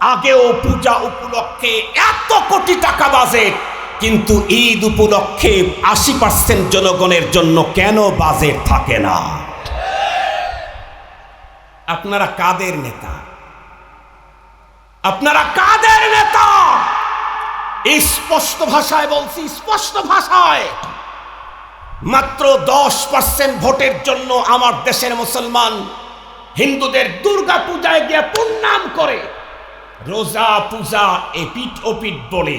আগেও পূজা উপলক্ষে এত কোটি টাকা বাজেট কিন্তু ঈদ উপলক্ষে আশি পার্সেন্ট জনগণের জন্য কেন বাজেট থাকে না? আপনারা কাদের নেতা? আপনারা কাদের নেতা? স্পষ্ট ভাষায় বলছি, স্পষ্ট ভাষায়। মাত্র দশ পার্সেন্ট ভোটের জন্য আমার দেশের মুসলমান হিন্দুদের দুর্গা পূজায় গিয়ে প্রণাম করে। রোজা, পূজা এপিট ওপিট বলে।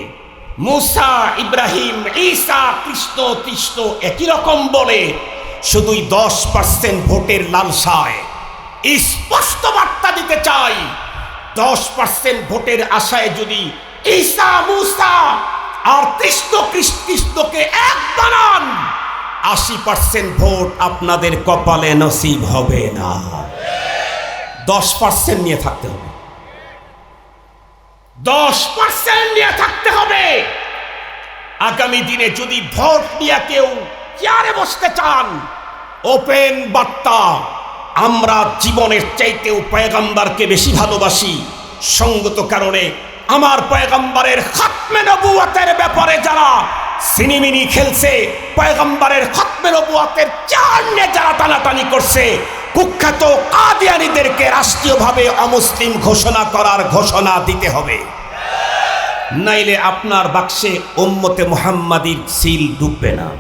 মুসা, ইব্রাহিম, ঈসা, কৃষ্ণ তৃষ্ণ একই রকম বলে, শুধুই দশ পার্সেন্ট ভোটের লালসায়। স্পষ্ট বার্তা দিতে চাই, দশ পার্সেন্ট ভোটের আশায় যদি ঈসা, মুসা আর কৃষ্ণ কৃষ্ণকে এক বানান, আশি পার্সেন্ট ভোট আপনাদের কপালে নসিব হবে না। দশ পার্সেন্ট নিয়ে থাকতে হবে। দশ পার্সেন্ট নিয়ে থাকতে হবে। আগামী দিনে যদি ভোট নিয়ে কেউ চেয়ারে বসতে চান, ওপেন বার্তা, আমরা জীবনের চাইতেও পয়গাম্বারকে বেশি ভালোবাসি। সঙ্গত কারণে আমার পয়গাম্বারের খাতমে নবুয়াতের ব্যাপারে যারা সিনিমিনি খেলছে, পয়গম্বরের খতমে নবুয়াতের চার নিয়ে যারা টানাটানি করছে, কুখ্যাত কাদিয়ানিদেরকে রাষ্ট্রীয়ভাবে অমুসলিম ঘোষণা করার ঘোষণা দিতে হবে। নাইলে আপনার বাক্সে উম্মতে মুহাম্মাদির সিল ডুববে না।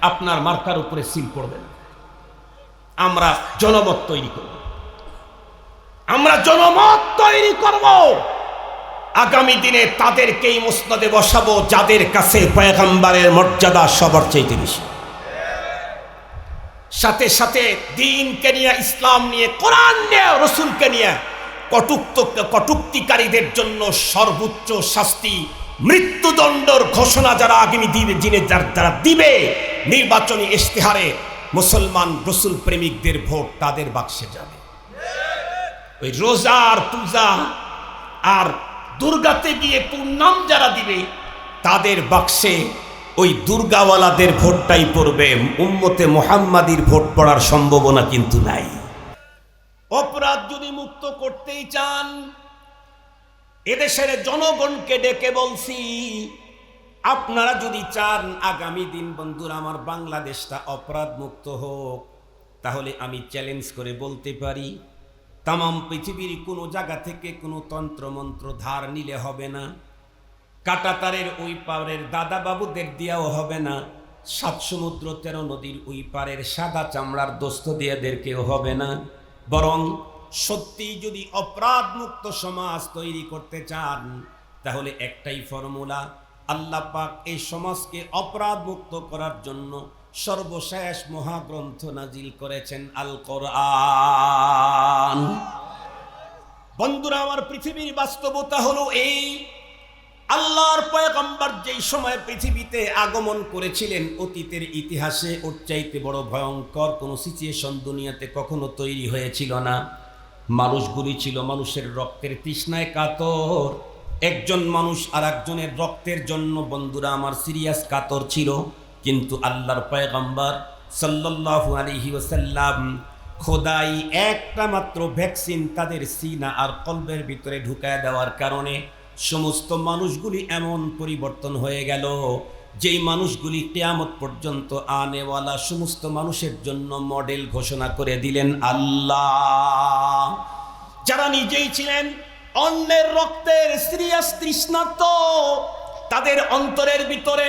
আপনার মার্কার উপরে সিল পড়বে না। আমরা জনমত তৈরি করব। আমরা জনমত তৈরি করব। আগামী দিনে তাদেরকেই মুসনদে বসাবো, যাদের কাছে পয়গম্বরের মর্যাদা সবার চাইতে বেশি। সাথে সাথে দিনকে নিয়ে, ইসলাম নিয়ে, কোরআন নিয়ে, রসুলকে নিয়ে কটুক্ত কটুক্তিকারীদের জন্য সর্বোচ্চ শাস্তি, মৃত্যুদণ্ডর ঘোষণা যারা আগামী দিনে দিনে যার- দিবে, নির্বাচনী ইশতেহারে মুসলমান রসুল প্রেমিকদের ভোট তাদের বাক্সে যাবে। ওই রোজার পূজা আর দুর্গাতে গিয়ে পূর্ণাম যারা দিবে, তাদের বাক্সে ওই দুর্গাওয়ালাদের ভোটটাই পড়বে। উম্মতে মোহাম্মাদির ভোট পড়ার সম্ভাবনা কিন্তু নাই। অপরাধ যদি মুক্ত করতেই চান, এদেশের জনগণকে ডেকে বলছি, আপনারা যদি চান, আগামী দিন বন্ধুরা, আমার বাংলাদেশটা অপরাধ মুক্ত হোক, তাহলে আমি চ্যালেঞ্জ করে বলতে পারি, তামাম পৃথিবীর কোনো জায়গা থেকে কোনো তন্ত্রমন্ত্র ধার নিলে হবে না, কাটাতারের ওই পারের দাদা বাবুদের দিয়াও হবে না, সাত সমুদ্র তেরো নদীর ওই পারের সাদা চামড়ার দোস্ত দিয়াদেরকেও হবে না। বরং সত্যি যদি অপরাধ মুক্ত সমাজ তৈরি করতে চান, তাহলে একটাই ফর্মুলা, আল্লাহ পাক এই সমাজকে অপরাধ মুক্ত করার জন্য সর্বশেষ মহাগ্রন্থ নাজিল করেছেন আল কোরআন বন্ধুরা, আমার পৃথিবীর বাস্তবতা হলো এই আল্লাহর পয়গম্বর যেই সময় পৃথিবীতে আগমন করেছিলেন, অতীতের ইতিহাসে ওর চাইতে বড় ভয়ঙ্কর কোনো সিচুয়েশন দুনিয়াতে কখনো তৈরি হয়েছিল না। মানুষগুলি ছিল মানুষের রক্তের তৃষ্ণায় কাতর। একজন মানুষ আর একজনের রক্তের জন্য, বন্ধুরা আমার সিরিয়াস কাতর ছিল। কিন্তু আল্লাহর পয়গম্বর সাল্লাল্লাহু আলাইহি ওয়াসাল্লাম খোদাই একটা মাত্র ভ্যাকসিন তাদের সিনা আর কলবের ভিতরে ঢুকায় দেওয়ার কারণে সমস্ত মানুষগুলি এমন পরিবর্তন হয়ে গেল, যেই মানুষগুলি কেয়ামত পর্যন্ত আনেওয়ালা সমস্ত মানুষের জন্য মডেল ঘোষণা করে দিলেন আল্লাহ। যারা নিজেই ছিলেন, অন্যের রক্তের সিরিয়াস তৃষ্ণার্ত তাদের অন্তরের ভিতরে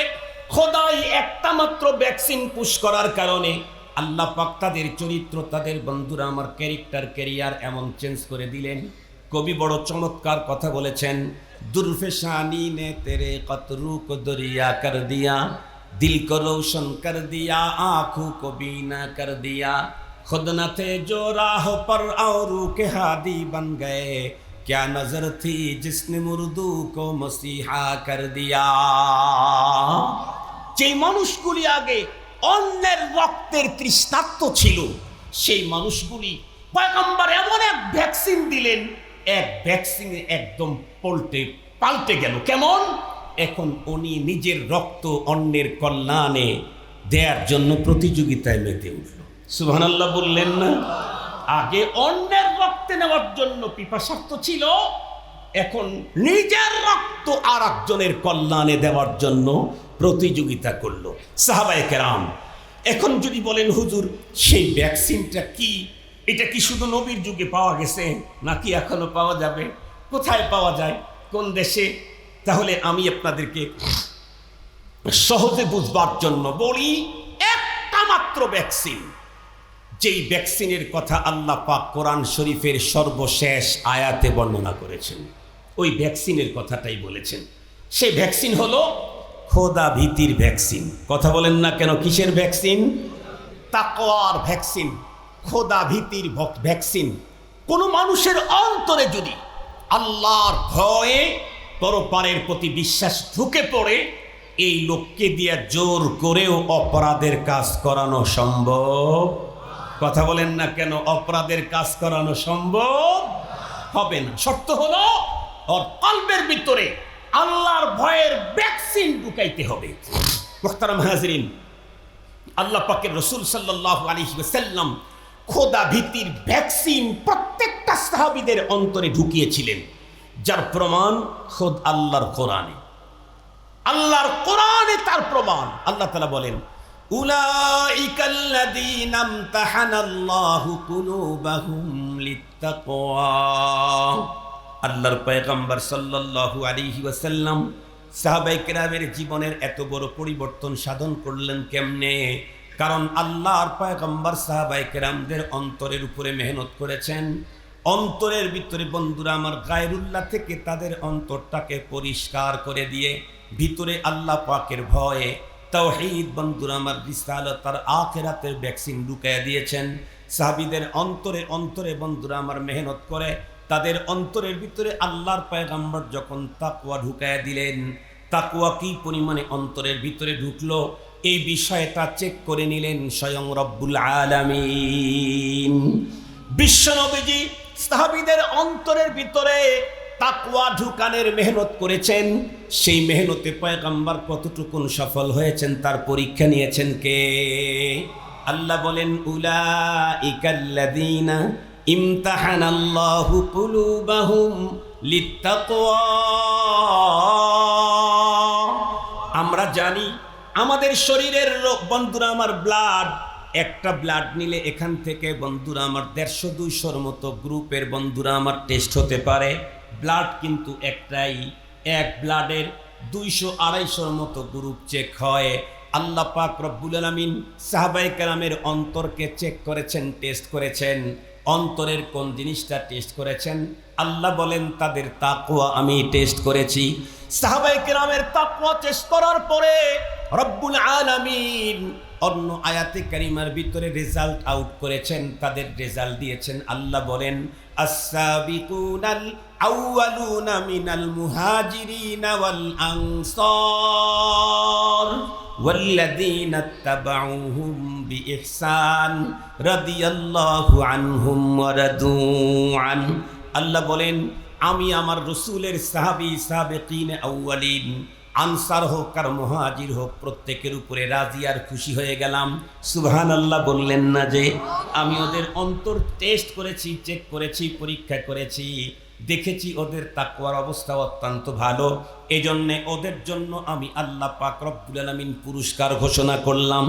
খোদাই একটা মাত্র ভ্যাকসিন পুশ করার কারণে আল্লাহ পাক তাদের চরিত্র, তাদের বন্ধুরা, আমার ক্যারেক্টার ক্যারিয়ার এমন চেঞ্জ করে দিলেন। কবি বড় চমৎকার কথা বলেছেন दुर्फशानी ने तेरे कतरू को दरिया कर दिया दिल को रोशन कर दिया आंखों को बीना कर दिया खुद न थे जो राह पर और के हादी बन गए क्या नजर थी जिसने मुर्दू को मसीहा कर दिया যেই মানুষগুলি আগে অন্যের রক্তের তৃষ্ণাত্ম ছিল সেই মানুষগুলি পয়গম্বর এমন এক ভ্যাকসিন দিলেন এক ভ্যাকসিনে একদম পল্টে, পাল্টে গেল। কেমন? এখন উনি নিজের রক্ত অন্যের কল্যাণে দেওয়ার জন্য প্রতিযোগিতায় মেতে উঠল। সুবহানাল্লাহ বললেন না? আগে অন্যের রক্তে নেওয়ার জন্য পিপাসার্থ ছিল, এখন নিজের রক্ত আর একজনের কল্যাণে দেওয়ার জন্য প্রতিযোগিতা করল। সাহাবায়ে কেরাম, এখন যদি বলেন, হুজুর, সেই ভ্যাকসিনটা কি? এটা কি শুধু নবীর যুগে পাওয়া গেছে নাকি এখনও পাওয়া যাবে? কোথায় পাওয়া যায়? কোন দেশে? তাহলে আমি আপনাদেরকে সহজে বুঝবার জন্য বলি, একটা মাত্র ভ্যাকসিন যেই ভ্যাকসিনের কথা আল্লাহ পাক কোরআন শরীফের সর্বশেষ আয়াতে বর্ণনা করেছেন। ওই ভ্যাকসিনের কথাটাই বলেছেন। সেই ভ্যাকসিন হলো খোদা ভীতির ভ্যাকসিন কথা বলেন না কেন কিসের ভ্যাকসিন তাকওয়ার ভ্যাকসিন খোদা ভীতির ভ্যাকসিন। কোনো মানুষের অন্তরে যদি আল্লাহর ভয়ে পরপারের প্রতি বিশ্বাস ঢুকে পড়ে, এই লোককে দিয়ে জোর করেও অপরাধের কাজ করানো সম্ভব? কথা বলেন না কেন? অপরাধের কাজ করানো সম্ভব? হবে না। শর্ত হলো, ওর কল্পের ভিতরে আল্লাহর ভয়ের ভ্যাকসিন ঢুকাইতে হবে। মোখতারাম হাজরিন, আল্লাহ পাকের রসুল সাল্লাহ আলী সাল্লাম খোদা ভীতির ভ্যাকসিন প্রত্যেকটা সাহাবিদের অন্তরে ঢুকিয়েছিলেন, যার প্রমাণ খোদ আল্লাহর কোরআনে। আল্লাহর কোরআনে তার প্রমাণ। আল্লাহ তালা বলেন আল্লাহর সাল্লাল্লাহু জীবনের এত বড় পরিবর্তন সাধন করলেন কেমনে? কারণ আল্লাহর পয়গম্বর সাহাবাই কেরামদের অন্তরের উপরে মেহনত করেছেন। অন্তরের ভিতরে বন্ধুরা আমার গায়রুল্লাহ থেকে তাদের অন্তরটাকে পরিষ্কার করে দিয়ে ভিতরে আল্লাহ পাকের ভয়ে তাওহীদ বন্ধুরা আমার রিসালত তার আখেরাতের ভ্যাকসিন ঢুকাইয়া দিয়েছেন। সাহাবিদের অন্তরে অন্তরে বন্ধুরা আমার মেহনত করে তাদের অন্তরের ভিতরে আল্লাহর পয়গাম্বর যখন তাকুয়া ঢুকাইয়া দিলেন তাকুয়া কি পরিমাণে অন্তরের ভিতরে ঢুকলো? এই বিষয়টা চেক করে নিলেন স্বয়ং রব্বুল আলামিন। বিশ্বনবীজি সাহাবিদের অন্তরের ভিতরে তাকওয়া ঢুকানের মেহনত করেছেন। সেই মেহনতে পয়গাম্বার কতটুকুন সফল হয়েছেন তার পরীক্ষা নিয়েছেন কে? আল্লাহ বলেন উলা ইকাল্লাদিনা ইমতাহানাল্লাহু কুলুবাহুম লিত্তাকওয়া। আমরা জানি আমাদের শরীরের বন্ধুরা, আমার ব্লাড একটা ব্লাড নিলে এখান থেকে বন্ধুরা, আমার দেড়শো দুইশোর মতো গ্রুপের বন্ধুরা আমার টেস্ট হতে পারে। ব্লাড কিন্তু একটাই, এক ব্লাডের দুইশো আড়াইশোর মতো গ্রুপ চেক হয়। আল্লাহ পাক রব্বুল আলমিন সাহাবাই কালামের অন্তরকে চেক করেছেন টেস্ট করেছেন। অন্তরের কোন জিনিসটা টেস্ট করেছেন? আল্লাহ বলেন, তাদের তাকুয়া আমি টেস্ট করেছি। সাহাবাই কেরামের তাকুয়া টেস্ট করার পরে রব্বুল আলামিন অন্য আয়াতে কারিমার ভিতরে রেজাল্ট আউট করেছেন তাদের রেজাল্ট দিয়েছেন আল্লাহ বলেন আস-সাবিকুনাল আউয়ালুনা মিনাল মুহাজিরিনা ওয়াল আনসার والذين اتبعوهم بإحسان رضي الله عنهم ورضوا عنه আল্লাহ বলেন আমি আমার রসুলের সাহাবি সাবেকিন আউয়ালিন আনসার হোক আর মহাজির হোক, প্রত্যেকের উপরে রাজি আর খুশি হয়ে গেলাম। সুবহান আল্লাহ বললেন না যে, আমি ওদের অন্তর টেস্ট করেছি চেক করেছি, পরীক্ষা করেছি, দেখেছি ওদের তাকওয়ার অবস্থা অত্যন্ত ভালো। এজন্যে ওদের জন্য আমি আল্লাহ পাক রব্বুল আলামিন পুরস্কার ঘোষণা করলাম।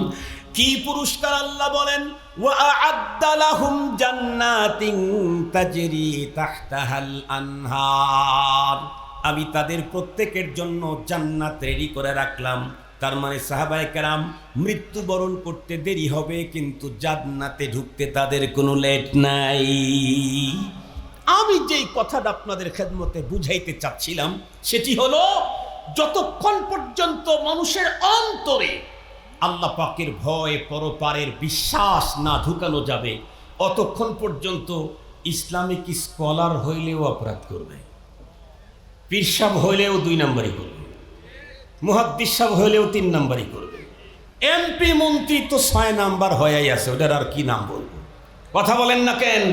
কি পুরস্কার আল্লাহ বলেন? ওয়া আ'আদ্দা লাহুম জান্নাতিন তাজরি তাহতাহাল আনহার। আমি তাদের প্রত্যেকের জন্য জান্নাত রেডি করে রাখলাম। তার মানে সাহাবায়ে কেরাম মৃত্যুবরণ করতে দেরি হবে, কিন্তু জান্নাতে ঢুকতে তাদের কোনো লেট নাই। আমি যেই কথাটা আপনাদের খেদমতে বুঝাইতে চাচ্ছিলাম, সেটি হলো, যতক্ষণ পর্যন্ত মানুষের অন্তরে আল্লাহ পাকের ভয় পরপারের বিশ্বাস না ঢুকানো যাবে, অতক্ষণ পর্যন্ত ইসলামিক স্কলার হইলেও অপরাধ করবে। পীরসাব হইলেও দুই নাম্বারই করবে। মুহাদ্দিস সাহেব হইলেও তিন নাম্বারই করবে। এমপি মন্ত্রী তো ছয় নাম্বার হয়েই আছে ওটার আর কি নাম বলব? কথা বলেন না কেন?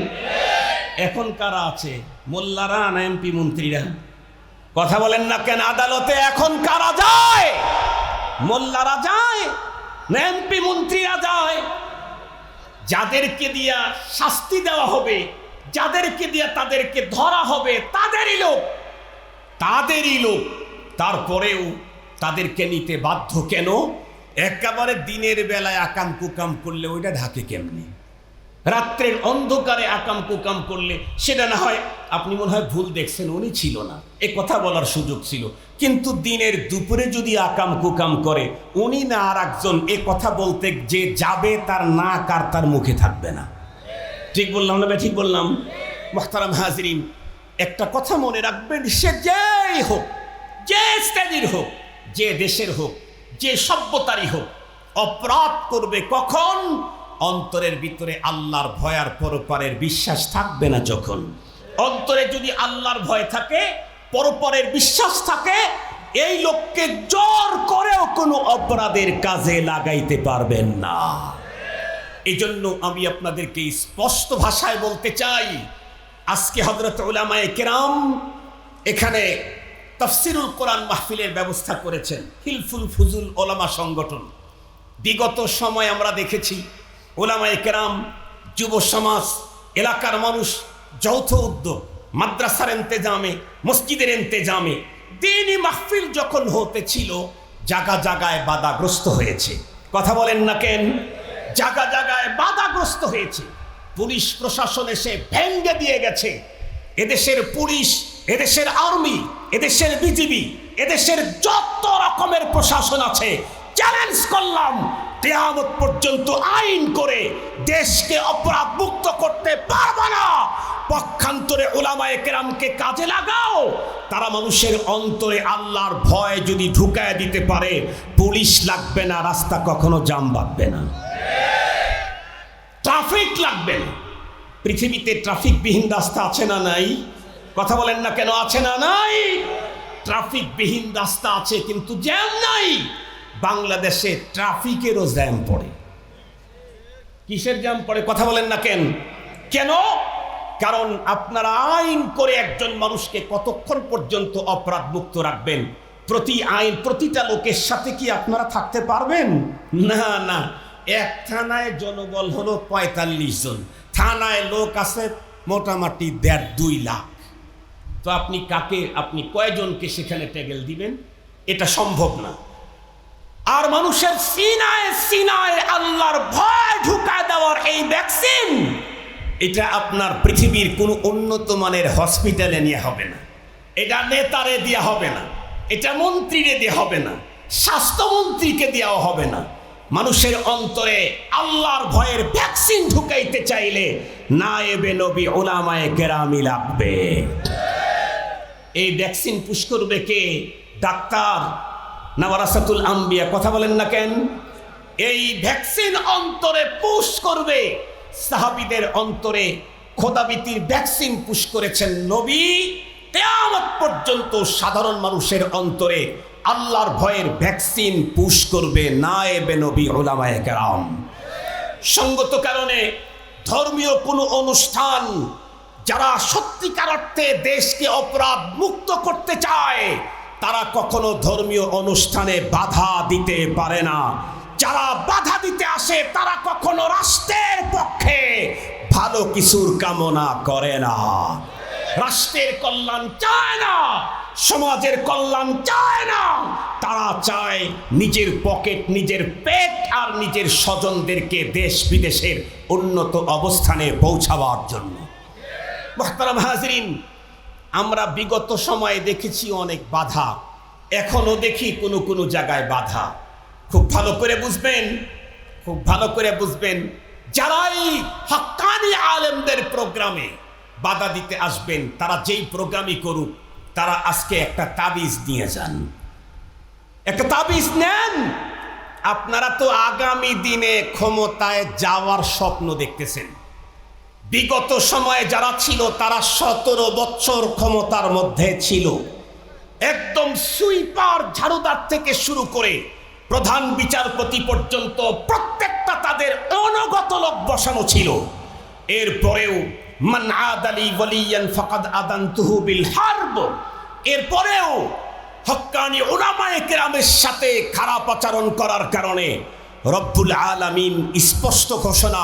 এখন কারা আছে? মোল্লারা না এমপি মন্ত্রীরা। কথা বলেন না কেন? আদালতে এখন কারা যায়? মোল্লারা যায় না এমপি মন্ত্রীরা যায়? যাদেরকে দিয়া শাস্তি দেওয়া হবে, যাদেরকে দিয়া তাদেরকে ধরা হবে, তাদেরই লোক। তাদেরই লোক। তারপরেও তাদেরকে নিতে বাধ্য কেন? একেবারে দিনের বেলায় আকাম কুকাম করলে ওইটা ঢাকে কেমনি? রাত্রের অন্ধকারে আকাম কুকাম করলে সেটা না হয় আপনি মনে হয় ভুল দেখছেন, উনি ছিল না। এ কথা বলার সুযোগ ছিল। কিন্তু দিনের দুপুরে যদি আকাম কুকাম করে, উনি না আর একজন এ কথা বলতে যে যাবে তার না কার তার মুখে থাকবে না। ঠিক বললাম না ঠিক বললাম। মোহতারাম হাজরিন একটা কথা মনে রাখবেন, সে যেই হোক, যে স্টেজের হোক, যে দেশের হোক, যে সভ্যতারই হোক, অপরাধ করবে কখন? অন্তরের ভিতরে আল্লাহর ভয় আর পরপারের বিশ্বাস থাকবে না যখন। অন্তরে যদি আল্লাহর ভয় থাকে, পরপরের বিশ্বাস থাকে, এই লোককে জোর করেও কোনো অপরাধের কাজে লাগাইতে পারবেন না। এই জন্য আমি আপনাদেরকে স্পষ্ট ভাষায় বলতে চাই আজকে হজরত উলামায় কেরাম এখানে তফসিরুল কোরআন মাহফিলের ব্যবস্থা করেছেন। হিলফুল ফুজুল ওলামা সংগঠন। বিগত সময় আমরা দেখেছি ওলামায় কেরাম, যুব সমাজ, এলাকার মানুষ, যৌথ উদ্যোগ, মাদ্রাসার এন্তেজামে মসজিদের এন্তেজামে দিনই মাহফিল যখন হতে ছিল, জাগা জাগায় বাধাগ্রস্ত হয়েছে। কথা বলেন না কেন? জাগা জাগায় বাধাগ্রস্ত হয়েছে। পুলিশ প্রশাসন এসে ভেঙ্গে দিয়ে গেছে। এদেশের পুলিশ, এদেশের আর্মি, এদেশের বিজিবি, এদেশের যত রকমের প্রশাসন আছে চ্যালেঞ্জ করলাম। কেয়ামত পর্যন্ত আইন করে দেশকে অপরাধ মুক্ত করতে পারবে না। পক্ষান্তরে ওলামায়ে কেরামকে কাজে লাগাও। তারা মানুষের অন্তরে আল্লাহর ভয় যদি ঢুকায় দিতে পারে, পুলিশ লাগবে না, রাস্তা কখনো জাম বাঁধবে না। ট্রাফিক লাগবে না। পৃথিবীতে ট্রাফিকবিহীন রাস্তা আছে না নাই? কথা বলেন না কেন, আছে না নাই? ট্রাফিকবিহীন রাস্তা আছে, কিন্তু জ্যাম নাই। বাংলাদেশে ট্রাফিকেরও জ্যাম পড়ে। কিসের জ্যাম পড়ে, কথা বলেন না কেন? কেন? কারণ আপনারা আইন করে একজন মানুষকে কতক্ষণ পর্যন্ত অপরাধ মুক্ত রাখবেন? প্রতি আইন, প্রতিটা লোকের সাথে কি আপনারা থাকতে পারবেন? না না। এক থানায় জনবল হলো পঁয়তাল্লিশ জন। থানায় লোক আছে মোটামুটি দেড় দুই লাখ। তো আপনি কাকে, আপনি কয়জনকে সেখানে টেগেল দিবেন? এটা সম্ভব না। আর মানুষের সিনায় সিনায় আল্লাহর ভয় ঢুকা দেওয়ার এই ভ্যাকসিন এটা আপনার পৃথিবীর কোনো উন্নত মানের হসপিটালে নিয়ে হবে না। এটা নেতারে দেওয়া হবে না। এটা মন্ত্রীরে দেওয়া হবে না। স্বাস্থ্যমন্ত্রীকে দেওয়া হবে না। মানুষের অন্তরে আল্লাহর ভয়ের ভ্যাকসিন ঢুকাইতে চাইলে না এবে নবী ওলামায় কেরামি লাগবে। এই ভ্যাকসিন পুশ করবে কে? ডাক্তার নওয়ারাসাতুল আম্বিয়া। কথা বলেন না কেন? এই ভ্যাকসিন অন্তরে পুশ করবে সাহাবিদের অন্তরে। খোদাবিতির ভ্যাকসিন পুশ করেছেন নবী। কেয়ামত পর্যন্ত সাধারণ মানুষের অন্তরে আল্লাহর ভয়ের ভ্যাকসিন পুশ করবে না এবে নবী ওলামায়ে কেরাম। সঙ্গত কারণে ধর্মীয় কোনো অনুষ্ঠান যারা সত্যিকার অর্থে দেশকে অপরাধ মুক্ত করতে চায়, তারা কখনো ধর্মীয় অনুষ্ঠানে বাধা দিতে পারে না। যারা বাধা দিতে আসে, তারা কখনো রাষ্ট্রের পক্ষে ভালো কিছুর কামনা করে না। রাষ্ট্রের কল্যাণ চায় না। সমাজের কল্যাণ চায় না। তারা চায় নিজের পকেট, নিজের পেট আর নিজের স্বজনদেরকে দেশ বিদেশের উন্নত অবস্থানে পৌঁছাবার জন্য। মোহতারাম হাজরিন, আমরা বিগত সময়ে দেখেছি অনেক বাধা। এখনও দেখি কোনো কোনো জায়গায় বাধা। খুব ভালো করে বুঝবেন, খুব ভালো করে বুঝবেন, যারাই হক্কানি আলেমদের প্রোগ্রামে বাধা দিতে আসবেন, তারা যেই প্রোগ্রামই করুক তারা আজকে একটা তাবিজ নিয়ে যান। একটা তাবিজ নেন। আপনারা তো আগামী দিনে ক্ষমতায় যাওয়ার স্বপ্ন দেখতেছেন। বিগত সময়ে যারা ছিল, তারা সতেরো বছর ক্ষমতার মধ্যে ছিল। একদম সুইপার ঝাড়ুদার থেকে শুরু করে প্রধান বিচারপতি পর্যন্ত প্রত্যেকটা তাদের অনগত লোক বসানো ছিল। এরপরেও মান আদালি ওয়ালিয়ান ফাকাদ আদানতুহু বিল হারব। এরপরেও হক্কানি ওলামায়ে কেরামের সাথে খারাপ আচরণ করার কারণে রব্বুল আলামিন স্পষ্ট ঘোষণা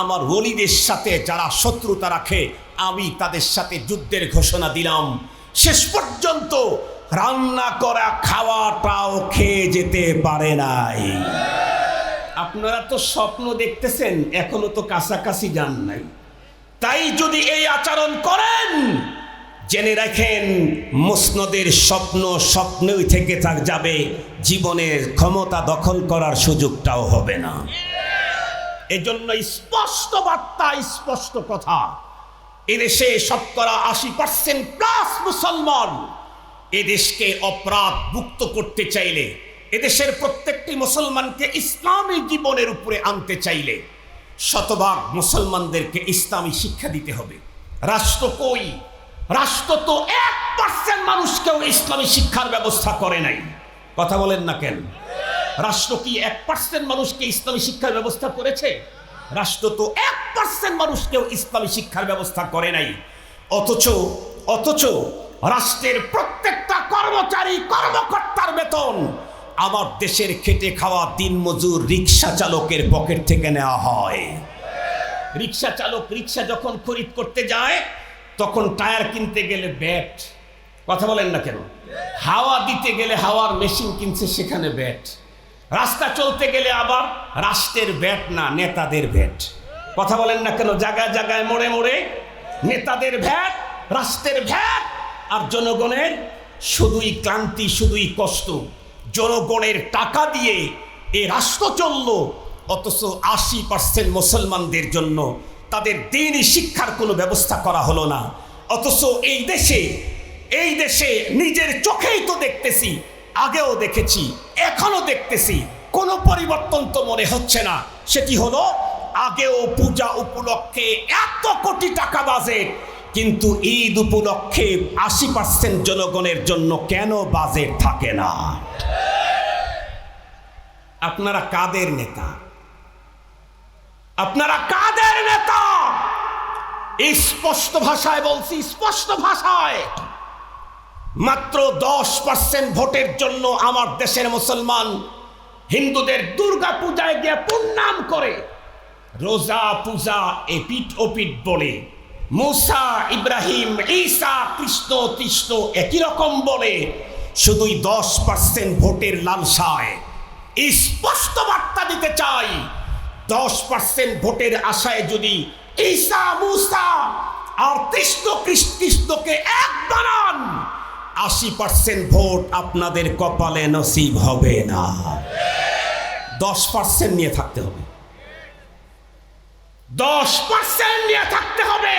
আমার ওলিদের সাথে যারা শত্রুতা রাখে, আমি তাদের সাথে যুদ্ধের ঘোষণা দিলাম। শেষ পর্যন্ত রান্না করা খাওয়াটাও খেয়ে যেতে পারে নাই। আপনারা তো স্বপ্ন দেখতেছেন, এখনও তো কাছাকাছি যান নাই। তাই যদি এই আচরণ করেন, জেনে রাখেন মুসনদের স্বপ্ন স্বপ্নই থেকে থাক যাবে, জীবনের ক্ষমতা দখল করার সুযোগটাও হবে না। এজন্য স্পষ্ট বার্তা, স্পষ্ট কথা। এদেশে শতকরা আশি পার্সেন্ট প্লাস মুসলমান এদেশকে অপরাধ মুক্ত করতে চাইলে, এদেশের প্রত্যেকটি মুসলমানকে ইসলামী জীবনের উপরে আনতে চাইলে শতভাগ মুসলমানদেরকে ইসলামী শিক্ষা দিতে হবে। রাষ্ট্র কই? রাষ্ট্র তো এক পার্সেন্ট মানুষকেও ইসলামী শিক্ষার ব্যবস্থা করে নাই। কথা বলেন না কেন? রাষ্ট্র কি এক পার্সেন্ট মানুষকে ইসলামী শিক্ষার ব্যবস্থা করেছে? রাষ্ট্র তো এক পার্সেন্ট মানুষকেও ইসলামী শিক্ষার ব্যবস্থা করে নাই। অথচ অথচ রাষ্ট্রের প্রত্যেকটা কর্মচারী কর্মকর্তার বেতন আমার দেশের খেটে খাওয়া দিনমজুর রিক্সা চালকের পকেট থেকে নেওয়া হয়। রিক্সা চালক রিক্সা যখন খরিদ করতে যায়, তখন টায়ার কিনতে গেলে ব্যাট। কথা বলেন না কেন? হাওয়া দিতে গেলে হাওয়ার মেশিন কিনছে, সেখানে ব্যাট। রাস্তা চলতে গেলে আবার রাষ্ট্রের ব্যাট না, নেতাদের ভ্যাট কথা বলেন না কেন? জায়গায় জায়গায় মোড়ে মোড়ে নেতাদের ভ্যাট রাষ্ট্রের ভ্যাট আর জনগণের শুধুই ক্লান্তি, শুধুই কষ্ট। জনগণের টাকা দিয়ে এ রাষ্ট্র চলল, অথচ আশি পার্সেন্ট মুসলমানদের জন্য তাদের দিনই শিক্ষার কোনো ব্যবস্থা করা হলো না। অথচ এই দেশে এই দেশে নিজের চোখেই তো দেখতেছি, আগেও দেখেছি এখনও দেখতেছি, কোনো পরিবর্তন তো মনে হচ্ছে না। সেটি হলো? আগেও পূজা উপলক্ষে এত কোটি টাকা বাজেট, কিন্তু ঈদ উপলক্ষে আশি পার্সেন্ট জনগণের জন্য কেন বাজেট থাকে না? আপনারা কাদের নেতা? আপনারা কাদের নেতা? স্পষ্ট ভাষায় বলছি, স্পষ্ট ভাষায়। মাত্র দশ পার্সেন্ট ভোটের জন্য আমার দেশের মুসলমান হিন্দুদের দুর্গা পূজায় গিয়ে প্রণাম করে। রোজা পূজা এপিট ওপিট বলে, মুসা, ইব্রাহিম, ঈসা, কৃষ্ণ কৃষ্ণ একই রকম বলে, শুধুই দশ পার্সেন্ট ভোটের লালসায়। স্পষ্ট বার্তা দিতে চাই। দশ পার্সেন্ট ভোটের আশায় যদি ঈসা মুসা আর কৃষ্ণ কৃষ্ণকে এক বানান, আশি পার্সেন্ট ভোট আপনাদের কপালে নসিব হবে না। দশ পার্সেন্ট নিয়ে থাকতে হবে। দশ পার্সেন্ট নিয়ে থাকতে হবে।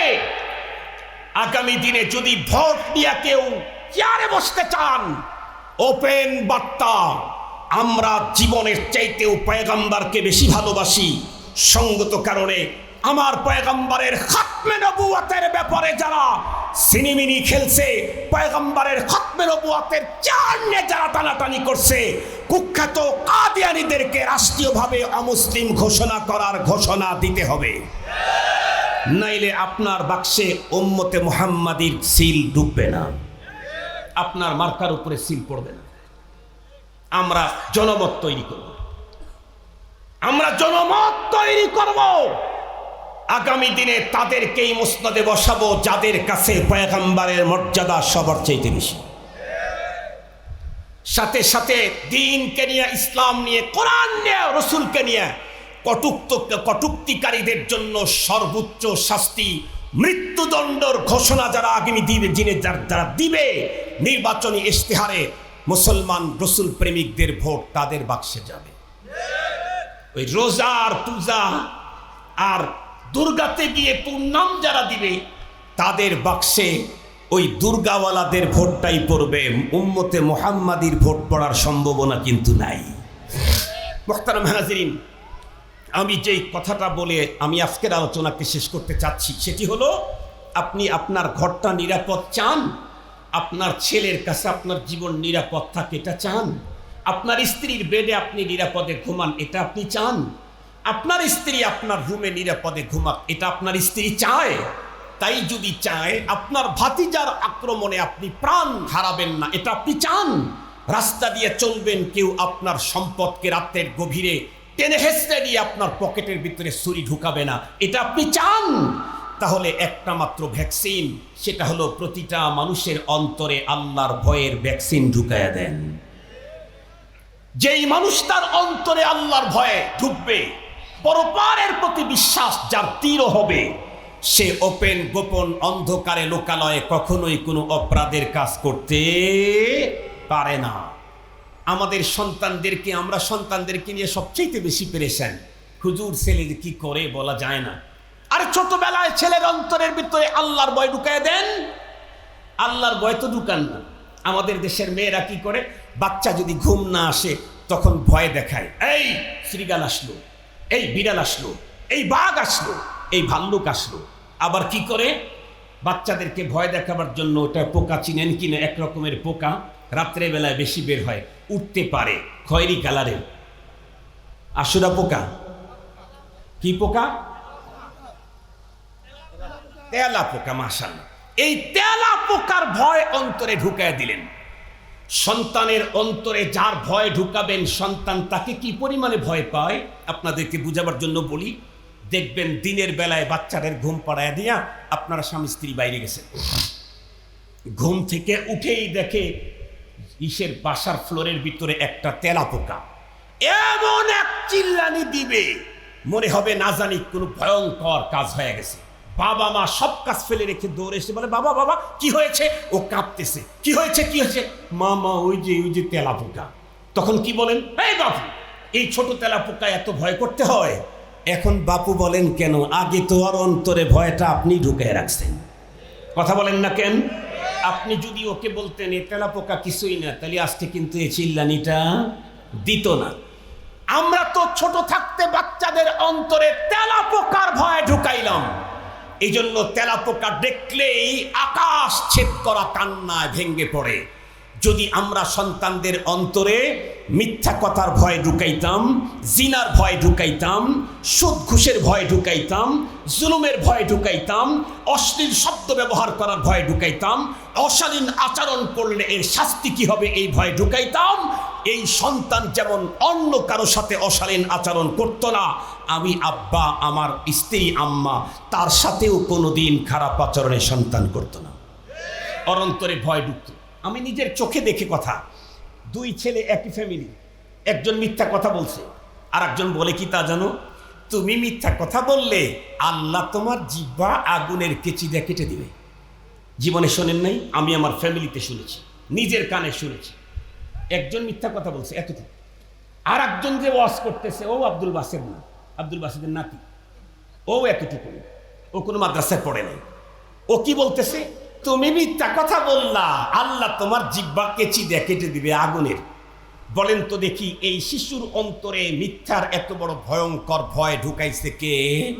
আগামী দিনে যদি ভোট নিয়ে কেউ চেয়ারে বসতে চান, ওপেন বার্তা আমরা জীবনের চাইতেও পয়গাম্বারকে বেশি ভালোবাসি। সঙ্গত কারণে আমার পয়গাম্বারের খাতমে নবুয়াতের ব্যাপারে যারা সিনিমিনি খেলছে, পয়গাম্বারের খাতমে নবুয়াতের চার নিয়ে যারা টানাটানি করছে, কুখ্যাত কাদিয়ানিদেরকে রাষ্ট্রীয়ভাবে অমুসলিম ঘোষণা করার ঘোষণা দিতে হবে। নাইলে আপনার বাক্সে ওম্মতে মুহাম্মাদির সিল ডুববে না। আপনার মার্কার উপরে সিল পড়বে না। আমরা জনমত তৈরি করব। আমরা জনমত তৈরি করব। আগামী দিনে তাদেরকেই মুসনদে বসাবো, যাদের কাছে পয়গাম্বারের মর্যাদা সবার চাইতে বেশি। সাথে সাথে দিনকে নিয়ে, ইসলাম নিয়ে, কোরআন নিয়ে, রসুলকে নিয়ে কটুক্ত, কটুক্তিকারীদের জন্য সর্বোচ্চ শাস্তি, মৃত্যুদণ্ডর ঘোষণা যারা আগামী দিনে দিনে যারা যারা দিবে, নির্বাচনী ইশতেহারে মুসলমান রসুল প্রেমিকদের ভোট তাদের বাক্সে যাবে। ওই রোজার পূজা আর দুর্গাতে গিয়ে পূর্ণাম যারা দিবে, তাদের বাক্সে ওই দুর্গাওয়ালাদের ভোটটাই পড়বে। উম্মতে মোহাম্মাদির ভোট পড়ার সম্ভাবনা কিন্তু নাই। মোখতারাম হাজিরিন, আমি যেই কথাটা বলে আমি আজকের আলোচনাকে শেষ করতে চাচ্ছি, সেটি হলো, আপনি আপনার ঘরটা নিরাপদ চান? আপনার ছেলের কাছে আপনার জীবন নিরাপদ থাকে, এটা চান। আপনার স্ত্রীর বেডে আপনি নিরাপদে ঘুমান, এটা আপনি চান। আপনার স্ত্রী আপনার রুমে নিরাপদে ঘুমাক, এটা আপনার স্ত্রী চায়। তাই যদি চায়, আপনার ভাতিজার আক্রমণে আপনি প্রাণ হারাবেন না, এটা আপনি চান। রাস্তা দিয়ে চলবেন কেউ আপনার সম্পদকে রাতের গভীরে টেনে হেসড়ে দিয়ে আপনার পকেটের ভিতরে ছুরি ঢুকাবে না, এটা আপনি চান। তাহলে একটা মাত্র ভ্যাকসিন, সেটা হলো প্রতিটা মানুষের অন্তরে আল্লাহর ভয়ের ভ্যাকসিন ঢুকায়া দেন। যেই মানুষ তার অন্তরে আল্লাহর ভয়ে ঢুকবে, পরপারের প্রতি বিশ্বাস যার তীর হবে, সে ওপেন গোপন অন্ধকারে লোকালয়ে কখনোই কোনো অপরাধের কাজ করতে পারে না। আমাদের সন্তানদেরকে, আমরা সন্তানদেরকে নিয়ে সবচেয়ে বেশি পেরেছেন হুজুর ছেলে কি করে বলা যায় না? আর ছোটবেলায় ছেলের অন্তরের ভিতরে আল্লাহর ভয় ঢুকায় দেন। আল্লাহর ভয় তো ঢুকান না। আমাদের দেশের মেয়েরা কি করে? বাচ্চা যদি ঘুম না আসে, তখন ভয় দেখায়। এই শ্রীগাল আসলো, এই বিড়াল আসলো, এই বাঘ আসলো, এই ভাল্লুক আসলো। আবার কি করে? বাচ্চাদেরকে ভয় দেখাবার জন্য ওটা পোকা চিনেন কিনে এক রকমের পোকা রাত্রে বেলায় বেশি বের হয়। উঠতে পারে খয়েরি কালারের। আশুরা পোকা। কি পোকা? তেলা পোকা মাসাল্লাহ এই তেলা পোকার ভয় অন্তরে ঢুকায় দিলেন। সন্তানের অন্তরে যার ভয় ঢুকাবেন, সন্তান তাকে কি পরিমাণে ভয় পায়? আপনাদেরকে বুঝাবার জন্য বলি, দেখবেন দিনের বেলায় বাচ্চাদের ঘুম পাড়ায় দিয়া আপনারা স্বামী স্ত্রী বাইরে গেছেন ঘুম থেকে উঠেই দেখে ইসের বাসার ফ্লোরের ভিতরে একটা তেলা পোকা। এমন এক চিল্লানি দিবে, মনে হবে না জানি কোনো ভয়ঙ্কর কাজ হয়ে গেছে। বাবা মা সব কাজ ফেলে রেখে দৌড়ে এসে বলে, বাবা বাবা, কি হয়েছে? ও কাঁপতেছে, কি হয়েছে কি হয়েছে? মা মা ওই যে ওই যে তেলা পোকা তখন কি বলেন? এই বাপু, এই ছোট তেলা পোকা এত ভয় করতে হয়? এখন বাপু বলেন, কেন? আগে তো আর অন্তরে ভয়টা আপনি ঢুকে রাখছেন। কথা বলেন না কেন? আপনি যদি ওকে বলতেন, এ তেলা পোকা কিছুই না, তাহলে আজকে কিন্তু এই চিল্লানিটা দিত না। আমরা তো ছোট থাকতে বাচ্চাদের অন্তরে তেলা পোকার ভয় ঢুকাইলাম। এই জন্য তেলা পোকা দেখলেই আকাশ ছেদ করা কান্নায় ভেঙ্গে পড়ে। যদি আমরা সন্তানদের অন্তরে মিথ্যা কথার ভয় ঢুকাইতাম, জিনার ভয় ঢুকাইতাম, সুদ ঘুষের ভয় ঢুকাইতাম, জুলুমের ভয় ঢুকাইতাম, অশ্লীল শব্দ ব্যবহার করার ভয় ঢুকাইতাম, অশালীন আচরণ করলে এর শাস্তি কি হবে এই ভয় ঢুকাইতাম? এই সন্তান যেমন অন্য কারও সাথে অশালীন আচরণ করত না আমি আব্বা, আমার স্ত্রী, আম্মা, তার সাথেও কোনোদিন খারাপ আচরণের সন্তান করত না। অরন্তরে ভয় ঢুকত। আমি নিজের চোখে দেখে কথা, দুই ছেলে, একই ফ্যামিলি একজন মিথ্যা কথা বলছে আর একজন বলে কি তা জানো? তুমি মিথ্যা কথা বললে আল্লাহ তোমার জিব্বা আগুনের কেচি দিয়ে কেটে দিবে। জীবনে শোনেন নাই? আমি আমার ফ্যামিলিতে শুনেছি, নিজের কানে শুনেছি। একজন মিথ্যা কথা বলছে, এতটুকু। আর একজন যে ওয়াজ করতেছে, ও আব্দুল বাসের না। আব্দুল বাসেদের নাতি। ও এতটুকু ও কোনো মাদ্রাসায় পড়ে নাই। ও কি বলতেছে? তুমি মিথ্যা কথা বললা। আল্লাহ তোমার জিব্বা কেচি দিয়ে, কেটে দিবে আগুনের। বলেন তো দেখি, এই শিশুর অন্তরে মিথ্যার এত বড় ভয়ঙ্কর ভয় ঢুকাইছে কে?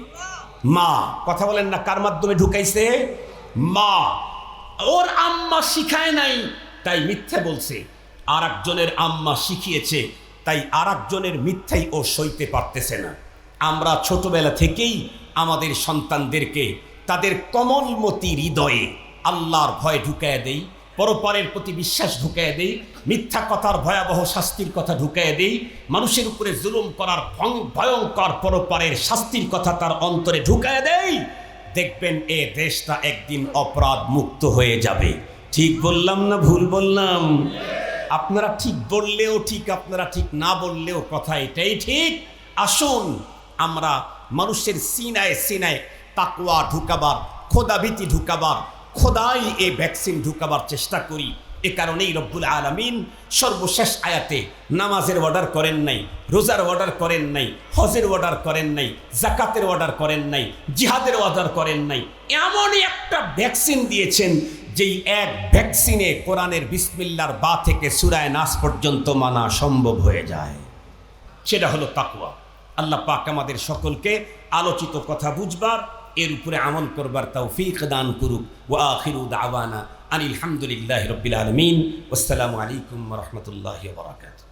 মা। কথা বলেন না, কার মাধ্যমে ঢুকাইছে? মা। ওর আম্মা শিখায় নাই, তাই মিথ্যা বলছে। আর একজনের আম্মা শিখিয়েছে, তাই আর একজনের মিথ্যাই ও সইতে পারতেছে না। আমরা ছোটবেলা থেকেই আমাদের সন্তানদেরকে তাদের কমলমতি হৃদয়ে আল্লাহর ভয় ঢুকায় দেই, পরপারের প্রতি বিশ্বাস ঢুকায় দেই, মিথ্যা কথার ভয়াবহ শাস্তির কথা ঢুকায় দেই, মানুষের উপরে জুলুম করার ভয়ঙ্কর পরপারের শাস্তির কথা তার অন্তরে ঢুকায় দেই, দেখবেন এ দেশটা একদিন অপরাধ মুক্ত হয়ে যাবে। ঠিক বললাম না ভুল বললাম? আপনারা ঠিক বললেও ঠিক, আপনারা ঠিক না বললেও কথা এটাই ঠিক। আসুন আমরা মানুষের সিনায় সিনায় তাকুয়া ঢুকাবার খোদাভীতি ঢুকাবার, খোদাই এই ভ্যাকসিন ঢুকাবার চেষ্টা করি। এ কারণেই রব্বুল আলমিন সর্বশেষ আয়াতে নামাজের অর্ডার করেন নাই, রোজার অর্ডার করেন নাই, হজের অর্ডার করেন নাই, জাকাতের অর্ডার করেন নাই, জিহাদের অর্ডার করেন নাই। এমনই একটা ভ্যাকসিন দিয়েছেন যেই এক ভ্যাকসিনে কোরআনের বিসমিল্লার বা থেকে সুরায় নাস পর্যন্ত মানা সম্ভব হয়ে যায়। সেটা হলো তাকুয়া আল্লাহ পাক আমাদের সকলকে আলোচিত কথা বুঝবার, এর উপরে আমল করবার তৌফিক দান করুক। ও আখিরু দাওয়ানা আনিল হামদুলিল্লাহি রবিল আলমিন। আসসালামু আলাইকুম রহমতুল্লাহ বারাকাতুহু।